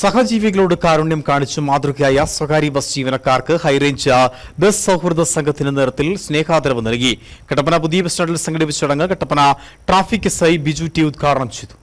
സഹജീവികളോട് കാരുണ്യം കാണിച്ചു മാതൃകയായ സ്വകാര്യ ബസ് ജീവനക്കാർക്ക് ഹൈറേഞ്ച് ബസ് സൗഹൃദ സംഘത്തിന്റെ നേതൃത്വത്തിൽ സ്നേഹാദരവ് നൽകി. കട്ടപ്പന പുതിയ ബസ് സ്റ്റാൻഡിൽ സംഘടിപ്പിച്ച ചടങ്ങ് Kattappana traffic S I Biju T ഉദ്ഘാടനം ചെയ്തു.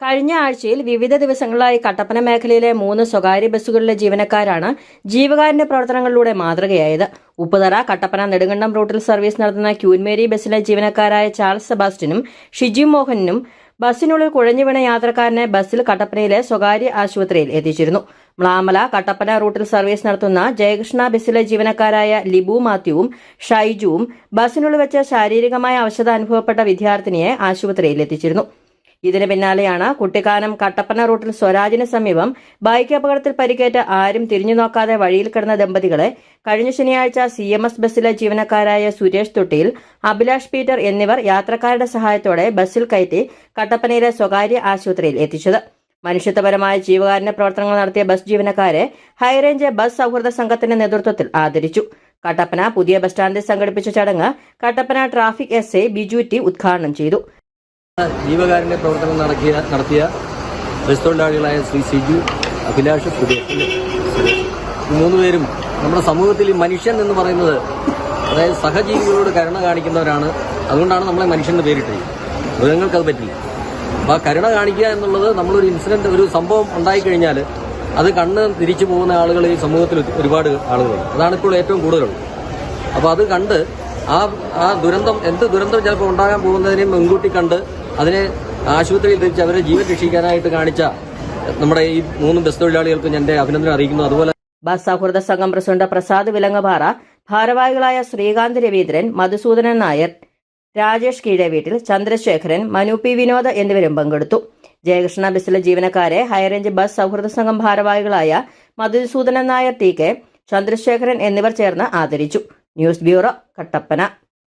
കഴിഞ്ഞ ആഴ്ചയിൽ വിവിധ ദിവസങ്ങളിലായി കട്ടപ്പന മേഖലയിലെ മൂന്ന് സ്വകാര്യ ബസ്സുകളിലെ ജീവനക്കാരാണ് ജീവകാരുണ്യ പ്രവർത്തനങ്ങളിലൂടെ മാതൃകയായത്. ഉപ്പുതറ കട്ടപ്പന നെടുങ്കണ്ടം റൂട്ടിൽ സർവീസ് നടത്തുന്ന ക്യൂൻമേരി ബസ്സിലെ ജീവനക്കാരായ ചാൾസ് സെബാസ്റ്റിനും ഷിജി മോഹനും ബസ്സിനുള്ളിൽ കുഴഞ്ഞു വീണ യാത്രക്കാരനെ ബസ്സിൽ കട്ടപ്പനയിലെ സ്വകാര്യ ആശുപത്രിയിൽ എത്തിച്ചിരുന്നു. മ്ലാമല കട്ടപ്പന റൂട്ടിൽ സർവീസ് നടത്തുന്ന ജയകൃഷ്ണ ബസ്സിലെ ജീവനക്കാരായ ലിബു മാത്യുവും ഷൈജുവും ബസ്സിനുള്ളിൽ വെച്ച് ശാരീരികമായ അവശത അനുഭവപ്പെട്ട വിദ്യാർത്ഥിനിയെ ആശുപത്രിയിൽ എത്തിച്ചിരുന്നു. ഇതിന് പിന്നാലെയാണ് കുട്ടിക്കാനം കട്ടപ്പന റൂട്ടിൽ സ്വരാജിന് സമീപം ബൈക്ക് അപകടത്തിൽ പരിക്കേറ്റ ആരും തിരിഞ്ഞു നോക്കാതെ വഴിയിൽ കിടന്ന ദമ്പതികളെ കഴിഞ്ഞ ശനിയാഴ്ച സി എം എസ് ബസ്സിലെ ജീവനക്കാരായ സുരേഷ് തൊട്ടിയിൽ അഭിലാഷ് പീറ്റർ എന്നിവർ യാത്രക്കാരുടെ സഹായത്തോടെ ബസ്സിൽ കയറ്റി കട്ടപ്പനയിലെ സ്വകാര്യ ആശുപത്രിയിൽ എത്തിച്ചത്. മനുഷ്യത്വപരമായ ജീവകാരുണ്യ പ്രവർത്തനങ്ങൾ നടത്തിയ ബസ് ജീവനക്കാരെ ഹൈറേഞ്ച് ബസ് സൗഹൃദ സംഘത്തിന്റെ നേതൃത്വത്തിൽ ആദരിച്ചു. കട്ടപ്പന പുതിയ ബസ് സ്റ്റാൻഡിൽ സംഘടിപ്പിച്ച ചടങ്ങ് Kattappana traffic S A Biju T ഉദ്ഘാടനം ചെയ്തു. ജീവകാരുണ്യ പ്രവർത്തനം നടക്കിയ നടത്തിയ ബസ് ശ്രീ സിജു അഭിലാഷ് സുരേഷ്. സുരേഷ് പേരും നമ്മുടെ സമൂഹത്തിൽ ഈ മനുഷ്യൻ എന്ന് പറയുന്നത് അതായത് സഹജീവികളോട് കരുണ കാണിക്കുന്നവരാണ്. അതുകൊണ്ടാണ് നമ്മളെ മനുഷ്യന്റെ പേരിട്ടത്. മൃഗങ്ങൾക്ക് അത് പറ്റില്ല. അപ്പോൾ ആ കരുണ കാണിക്കുക എന്നുള്ളത് നമ്മളൊരു ഇൻസിഡന്റ് ഒരു സംഭവം ഉണ്ടായിക്കഴിഞ്ഞാൽ അത് കണ്ണ് തിരിച്ചു പോകുന്ന ആളുകൾ ഈ സമൂഹത്തിൽ ഒരുപാട് ആളുകളുണ്ട്. അതാണ് ഇപ്പോൾ ഏറ്റവും കൂടുതലുള്ളത്. അപ്പോൾ അത് കണ്ട് ആ ആ ദുരന്തം എന്ത് ദുരന്തം ചിലപ്പോൾ ഉണ്ടാകാൻ പോകുന്നതിനെയും മുൻകൂട്ടി കണ്ട് അതിനെ ആശുപത്രിയിൽ തിരിച്ച് അവരെ ജീവൻ രക്ഷിക്കാനായിട്ട് കാണിച്ച നമ്മുടെ ഈ മൂന്ന് ബസ് തൊഴിലാളികൾക്കും എന്റെ അഭിനന്ദനം അറിയിക്കുന്നു. അതുപോലെ ബസ് സൗഹൃദ സംഘം പ്രസിഡന്റ് പ്രസാദ് വിലങ്ങപാറ ഭാരവാഹികളായ ശ്രീകാന്ത് രവീന്ദ്രൻ മധുസൂദനൻ നായർ രാജേഷ് കീഴവീട്ടിൽ ചന്ദ്രശേഖരൻ മനു പി വിനോദ് എന്നിവരും പങ്കെടുത്തു. ജയകൃഷ്ണ ബസ്സിലെ ജീവനക്കാരെ ഹൈറേഞ്ച് ബസ് സൗഹൃദ സംഘം ഭാരവാഹികളായ മധുസൂദനൻ നായർ ടി കെ ചന്ദ്രശേഖരൻ എന്നിവർ ചേർന്ന് ആദരിച്ചു. News bureau Kattappana.